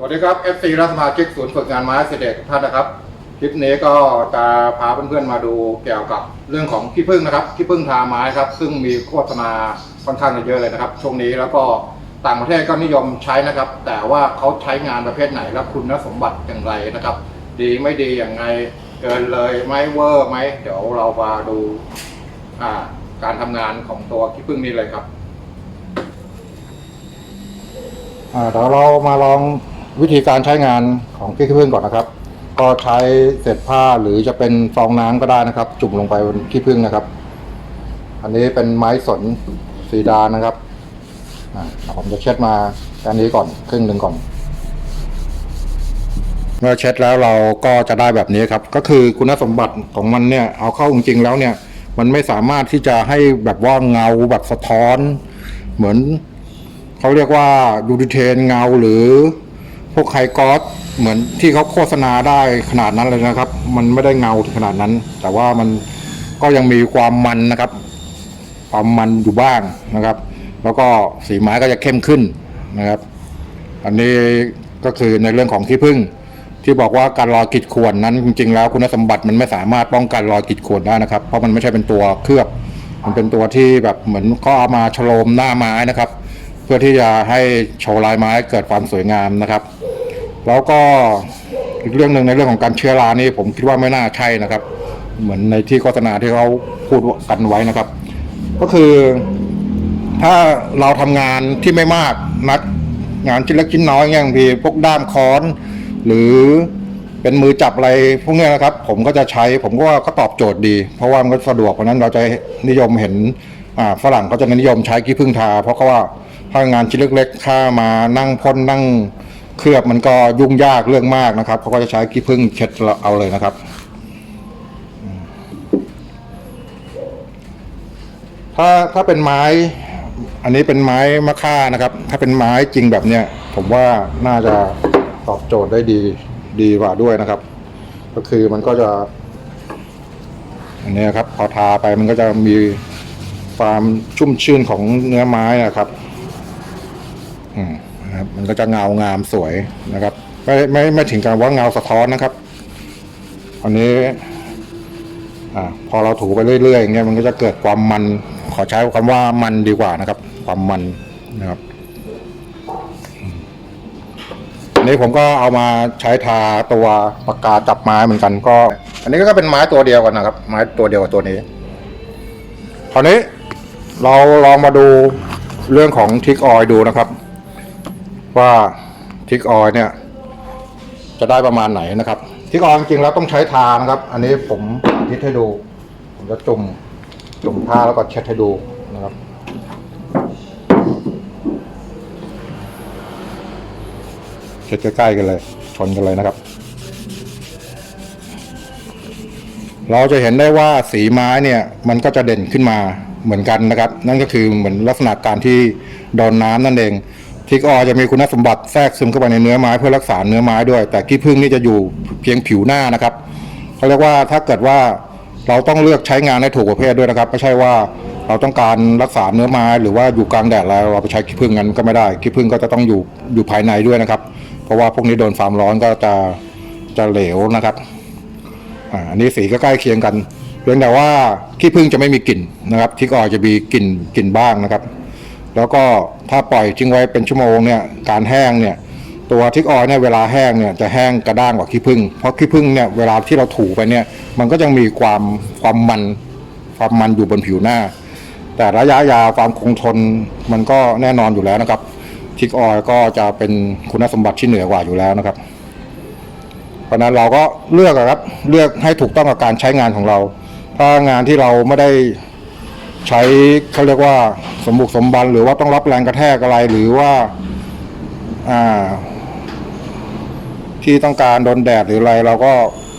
สวัสดีครับ FC รัฐสมาชิกศูนย์ฝึกงานไม้เสด็จทุกท่านนะครับ คลิปนี้ก็จะพาเพื่อนๆมาดูเกี่ยวกับเรื่องของขี้ผึ้งนะครับขี้ผึ้งทาไม้ครับ ซึ่งมีโฆษณาค่อนข้างจะเยอะเลยนะครับ ช่วงนี้แล้วก็ต่างประเทศก็นิยมใช้นะครับ แต่ว่าเขาใช้งานประเภทไหนและคุณสมบัติอย่างไรนะครับ ดีไม่ดีอย่างไงเกินเลยไหมเวอร์ไหมเดี๋ยวเรามาดูอ่าการทำงานของตัวขี้ผึ้งนี้เลยครับอ่าเดี๋ยวเรามาลอง วิธีการใช้งานของขี้ผึ้งก่อนนะครับ ก็ใช้เศษผ้าหรือจะเป็นฟองน้ำก็ได้นะครับ จุ่มลงไปบนขี้ผึ้งนะครับ อันนี้เป็นไม้สนสีดานะครับผมจะเช็ดมาแค่นี้ก่อนครึ่งหนึ่งก่อน เมื่อเช็ดแล้วเราก็จะได้แบบนี้ครับ ก็คือคุณสมบัติของมันเนี่ย เอาเข้าจริงๆแล้วเนี่ย มันไม่สามารถที่จะให้แบบว่าเงาแบบสะท้อน เหมือนเขาเรียกว่าดูดิเทนเงาหรือ วกไฮกอสเหมือนที่เขาโฆษณาได้ขนาดนั้นเลยนะครับ มันไม่ได้เงาถึงขนาดนั้น แต่ว่ามันก็ยังมีความมันนะครับ ความมันอยู่บ้างนะครับ แล้วก็สีไม้ก็จะเข้มขึ้นนะครับ อันนี้ก็คือในเรื่องของที่พึ่งที่บอกว่าการรอยกิดข่วนนั้นจริงๆแล้วคุณสมบัติมันไม่สามารถป้องกันรอยกิดข่วนได้นะครับ เพราะมันไม่ใช่เป็นตัวเคลือบ มันเป็นตัวที่แบบเหมือนเขาเอามาฉโลมหน้าไม้นะครับ เพื่อที่จะให้โชว์ลายไม้เกิดความสวยงามนะครับ แล้วก็อีกเรื่องหนึ่งในเรื่องของการเชื้อรานี่ผมคิดว่าไม่น่าใช่นะครับ เหมือนในที่โฆษณาที่เขาพูดกันไว้นะครับ ก็คือถ้าเราทำงานที่ไม่มากนักงานชิ้นเล็กชิ้นน้อยอย่างพี่พวกด้ามค้อน หรือเป็นมือจับอะไรพวกนี้นะครับ ผมก็จะใช้ผมก็ว่าก็ตอบโจทย์ดี เพราะว่ามันก็สะดวกเพราะนั้นเราจะนิยมเห็นฝรั่งก็จะนิยมใช้ขี้ผึ้งทา เพราะเขาว่าถ้างานชิ้นเล็กๆถ้ามานั่งพ่นนั่ง เคลือบมันก็ยุ่งยากเรื่องมากนะครับเขาก็จะใช้ขี้ผึ้งเช็ดเอาเลยนะครับ ถ้าถ้าเป็นไม้ อันนี้เป็นไม้มะค่านะครับ ถ้าเป็นไม้จริงแบบเนี้ยผมว่าน่าจะตอบโจทย์ได้ดีดีกว่าด้วยนะครับ ก็คือมันก็จะ อันนี้ครับ พอทาไปมันก็จะมีความชุ่มชื่นของเนื้อไม้นะครับ อืม นะครับ มันก็จะเงางามสวยนะครับ ไม่ไม่ไม่ถึงกับว่าเงาสะท้อนนะครับอันนี้อ่าพอเราถูไปเรื่อยๆอย่างเงี้ยมันก็จะเกิดความมัน ขอใช้คำว่ามันดีกว่านะครับ ความมันนะครับอันนี้ผมก็เอามาใช้ทาตัวปากกาจับไม้เหมือนกันก็ อันนี้ก็เป็นไม้ตัวเดียวกันนะครับ ไม้ตัวเดียวกับตัวนี้คราวนี้เราลองมาดูเรื่องของทิกออยดูนะครับ ว่าทิกออยเนี่ย จะได้ประมาณไหนนะครับที่ก่อนจริงๆแล้วต้องใช้ทานะครับ อันนี้ผมสาธิตให้ดู ผมจะจุ่มจุ่มทาแล้วก็เช็ดให้ดูนะครับเช็ดใกล้ๆกันเลยชนกันเลยนะครับ เราจะเห็นได้ว่าสีไม้เนี่ย มันก็จะเด่นขึ้นมาเหมือนกันนะครับ นั่นก็คือเหมือนลักษณะการที่โดนน้ำนั่นเอง ทิกออจะมีคุณสมบัติแทรกซึมเข้าไปในเนื้อไม้เพื่อรักษาเนื้อไม้ด้วย แต่ขี้ผึ้งนี่จะอยู่เพียงผิวหน้านะครับเขาเรียกว่าถ้าเกิดว่าเราต้องเลือกใช้งานให้ถูกประเภทด้วยนะครับไม่ใช่ว่าเราต้องการรักษาเนื้อไม้หรือว่าอยู่กลางแดดแล้วเราไปใช้ขี้ผึ้งกันก็ไม่ได้ขี้ผึ้งก็จะต้องอยู่อยู่ภายในด้วยนะครับ เพราะว่าพวกนี้โดนความร้อนก็จะจะเหลวนะครับอันนี้สีก็ใกล้เคียงกันเพียงแต่ว่าขี้ผึ้งจะไม่มีกลิ่นนะครับทิกออจะมีกลิ่นกลิ่นบ้างนะครับ แล้วก็ถ้าปล่อยทิ้งไว้เป็นชั่วโมงเนี่ยการแห้งเนี่ยตัวทิกออยเนี่ยเวลาแห้งเนี่ยจะแห้งกระด้างกว่าขี้ผึ้งเพราะขี้ผึ้งเนี่ยเวลาที่เราถูไปเนี่ยมันก็ยังมีความความมันความมันอยู่บนผิวหน้า แต่ระยะยาวความคงทนมันก็แน่นอนอยู่แล้วนะครับทิกออยก็จะเป็นคุณสมบัติที่เหนือกว่าอยู่แล้วนะครับ เพราะนั้นเราก็เลือกอะครับเลือกให้ถูกต้องกับการใช้งานของเรา ถ้างานที่เราไม่ได้ ใช้เขาเรียกว่าสมบุกสมบันหรือว่าต้องรับแรงกระแทกอะไรหรือว่าอ่า ที่ต้องการโดนแดดหรืออะไร เราก็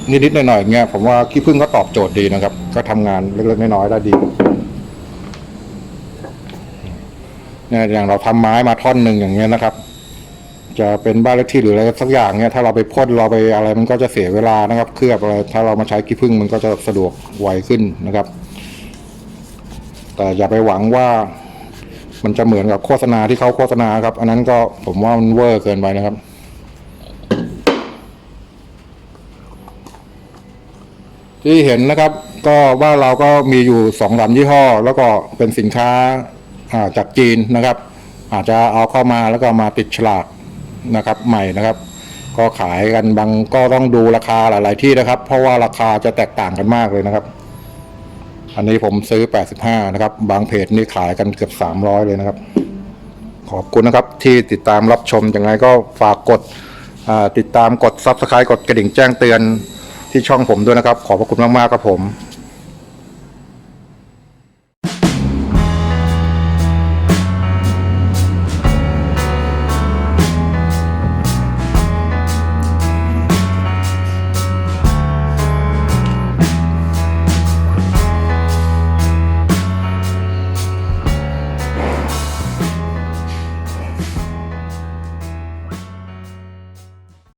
นิดๆหน่อยๆเงี้ยผมว่าขี้ผึ้งก็ตอบโจทย์ดีนะครับ ก็ทำงานเล็กๆน้อยๆได้ดีเนี่ยอย่างเราทำไม้มาท่อนหนึ่งอย่างเงี้ยนะครับ จะเป็นบ้านเลขที่หรืออะไรสักอย่างเนี่ยถ้าเราไปพ่นเราไปอะไรมันก็จะเสียเวลานะครับ เคลือบอะไรถ้าเรามาใช้ขี้ผึ้งมันก็จะสะดวกไวขึ้นนะครับ แต่อย่าไปหวังว่ามันจะเหมือนกับโฆษณาที่เขาโฆษณาครับ อันนั้นก็ผมว่ามันเวอร์เกินไปนะครับ ที่เห็นนะครับ ก็ว่าเราก็มีอยู่สองสามยี่ห้อ แล้วก็เป็นสินค้าจากจีนนะครับ อาจจะเอาเข้ามาแล้วก็มาติดฉลากนะครับ ใหม่นะครับ ก็ขายกันบางก็ต้องดูราคาหลาย ๆ ที่นะครับ เพราะว่าราคาจะแตกต่างกันมากเลยนะครับ อันนี้ผมซื้อ 85 นะครับ บางเพจนี่ขายกันเกือบ 300 เลยนะครับ ขอบคุณนะครับที่ติดตามรับชมยังไงก็ฝากกดติดตามกด Subscribe กดกระดิ่งแจ้งเตือนที่ช่องผมด้วยนะครับ ขอบพระคุณมากๆครับผม